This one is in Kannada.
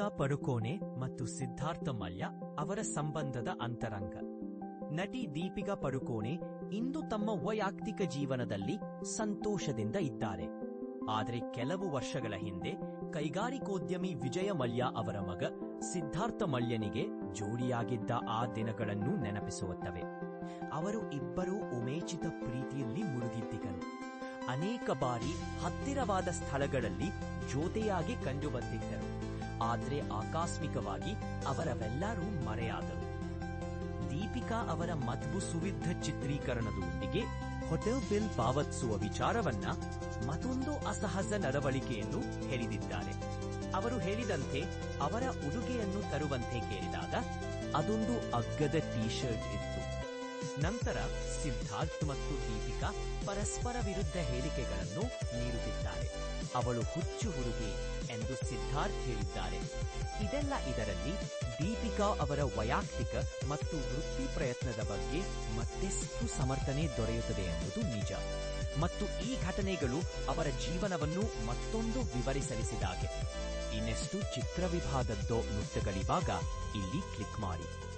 ದೀಪಿಕಾ ಪಡುಕೋಣೆ ಮತ್ತು ಸಿದ್ಧಾರ್ಥ ಮಲ್ಯ ಅವರ ಸಂಬಂಧದ ಅಂತರಂಗ. ನಟಿ ದೀಪಿಕಾ ಪಡುಕೋಣೆ ಇಂದು ತಮ್ಮ ವೈಯಕ್ತಿಕ ಜೀವನದಲ್ಲಿ ಸಂತೋಷದಿಂದ ಇದ್ದಾರೆ. ಆದರೆ ಕೆಲವು ವರ್ಷಗಳ ಹಿಂದೆ ಕೈಗಾರಿಕೋದ್ಯಮಿ ವಿಜಯ ಮಲ್ಯ ಅವರ ಮಗ ಸಿದ್ಧಾರ್ಥ ಮಲ್ಯನಿಗೆ ಜೋಡಿಯಾಗಿದ್ದ ಆ ದಿನಗಳನ್ನು ನೆನಪಿಸುತ್ತವೆ ಅವರು ಇಬ್ಬರೂ ಉಮೇಚಿತ ಪ್ರೀತಿಯಲ್ಲಿ ಮುಳುಗಿದ್ದಿಗರು ಅನೇಕ ಬಾರಿ ಹತ್ತಿರವಾದ ಸ್ಥಳಗಳಲ್ಲಿ ಜೊತೆಯಾಗಿ ಕಂಡುಬಂದಿದ್ದರು. ಆದರೆ ಆಕಸ್ಮಿಕವಾಗಿ ಅವರವೆಲ್ಲರೂ ಮರೆಯಾದರು. ದೀಪಿಕಾ ಅವರ ಮತ್ಬು ಸುವಿಧ ಚಿತ್ರೀಕರಣದೊಂದಿಗೆ ಹೋಟೆಲ್ ಬಿಲ್ ಪಾವತಿಸುವ ವಿಚಾರವನ್ನ ಮತ್ತೊಂದು ಅಸಹಜ ನಡವಳಿಕೆಯನ್ನು ಹೇಳಿದಿದ್ದಾರೆ. ಅವರು ಹೇಳಿದಂತೆ ಅವರ ಉಡುಗೆಯನ್ನು ತರುವಂತೆ ಕೇಳಿದಾಗ ಅದೊಂದು ಅಗ್ಗದ ಟೀ ಶರ್ಟ್ ಇತ್ತು. ನಂತರ ಸಿದ್ಧಾರ್ಥ್ ಮತ್ತು ದೀಪಿಕಾ ಪರಸ್ಪರ ವಿರುದ್ಧ ಹೇಳಿಕೆಗಳನ್ನು ನೀಡುತ್ತಿದ್ದಾರೆ. ಅವಳು ಹುಚ್ಚು ಹುಡುಗಿ. ಎಂದು ಸಿದ್ಧಾರ್ಥ್ ಹೇಳಿದ್ದಾರೆ. ಇದೆಲ್ಲ ಇದರಲ್ಲಿ ದೀಪಿಕಾ ಅವರ ವೈಯಕ್ತಿಕ ಮತ್ತು ವೃತ್ತಿ ಪ್ರಯತ್ನದ ಬಗ್ಗೆ ಮತ್ತೆಷ್ಟು ಸಮರ್ಥನೆ ದೊರೆಯುತ್ತದೆ ಎಂಬುದು ನಿಜ. ಮತ್ತು ಈ ಘಟನೆಗಳು ಅವರ ಜೀವನವನ್ನು ಮತ್ತೊಂದು ವಿವರಿಸಲಿಸಿದಾಗೆ. ಇನ್ನೆಷ್ಟು ಚಿತ್ರ ವಿಭಾಗದ್ದೋ ಇಲ್ಲಿ ಕ್ಲಿಕ್ ಮಾಡಿ.